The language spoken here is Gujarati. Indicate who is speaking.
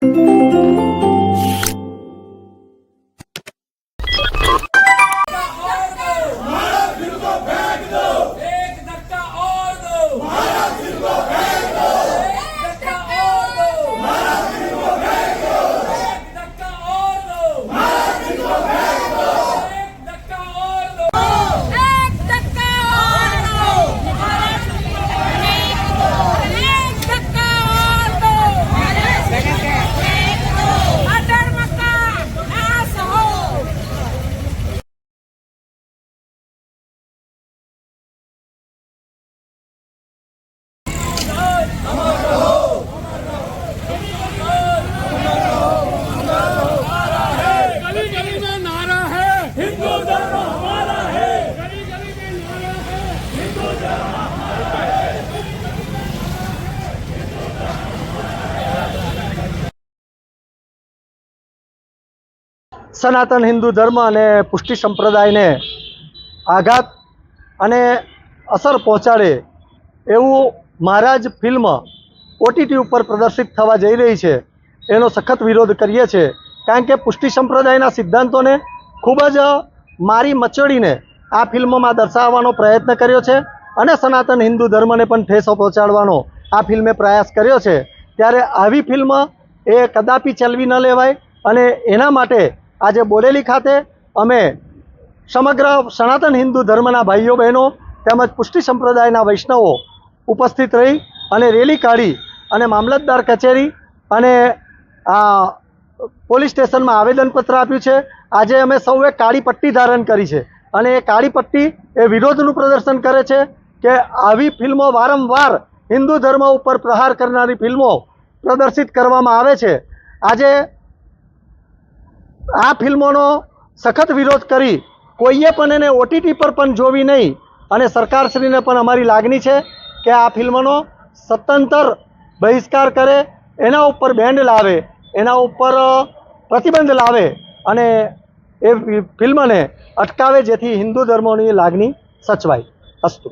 Speaker 1: thank you.
Speaker 2: સનાતન હિન્દુ ધર્મ અને પુષ્ટિ સંપ્રદાયને આઘાત અને અસર પહોંચાડે એવું મહારાજ ફિલ્મ ઓટીટી ઉપર પ્રદર્શિત થવા જઈ રહી છે. એનો સખત વિરોધ કરીએ છીએ. કારણ કે પુષ્ટિ સંપ્રદાયના સિદ્ધાંતોને ખૂબ જ મારી મચડીને આ ફિલ્મમાં દર્શાવવાનો પ્રયત્ન કર્યો છે અને સનાતન હિન્દુ ધર્મને પણ ઠેસો પહોંચાડવાનો આ ફિલ્મે પ્રયાસ કર્યો છે. ત્યારે આવી ફિલ્મ એ કદાપી ચલવી ન લેવાય અને એના માટે આજે બોડેલી ખાતે અમે સમગ્ર સનાતન હિન્દુ ધર્મના ભાઈઓ, બહેનો તેમજ પુષ્ટિ સંપ્રદાયના વૈષ્ણવો ઉપસ્થિત રહી અને રેલી કાઢી અને મામલતદાર કચેરી અને આ પોલીસ સ્ટેશનમાં આવેદનપત્ર આપ્યું છે. આજે અમે સૌએ કાળી પટ્ટી ધારણ કરી છે અને એ કાળી પટ્ટી એ વિરોધનું પ્રદર્શન કરે છે કે આવી ફિલ્મો વારંવાર હિન્દુ ધર્મ ઉપર પ્રહાર કરનારી ફિલ્મો પ્રદર્શિત કરવામાં આવે છે. આજે આ ફિલ્મોનો સખત વિરોધ કરી કોઈએ પણ એને ઓટીટી પર પણ જોવી નહીં. અને સરકારશ્રીને પણ અમારી લાગણી છે કે આ ફિલ્મનો સત્તંતર બહિષ્કાર કરે, એના ઉપર બેન્ડ લાવે, એના ઉપર પ્રતિબંધ લાવે અને એ ફિલ્મને અટકાવે જેથી હિન્દુ ધર્મોની લાગણી સચવાય. અસ્તુ.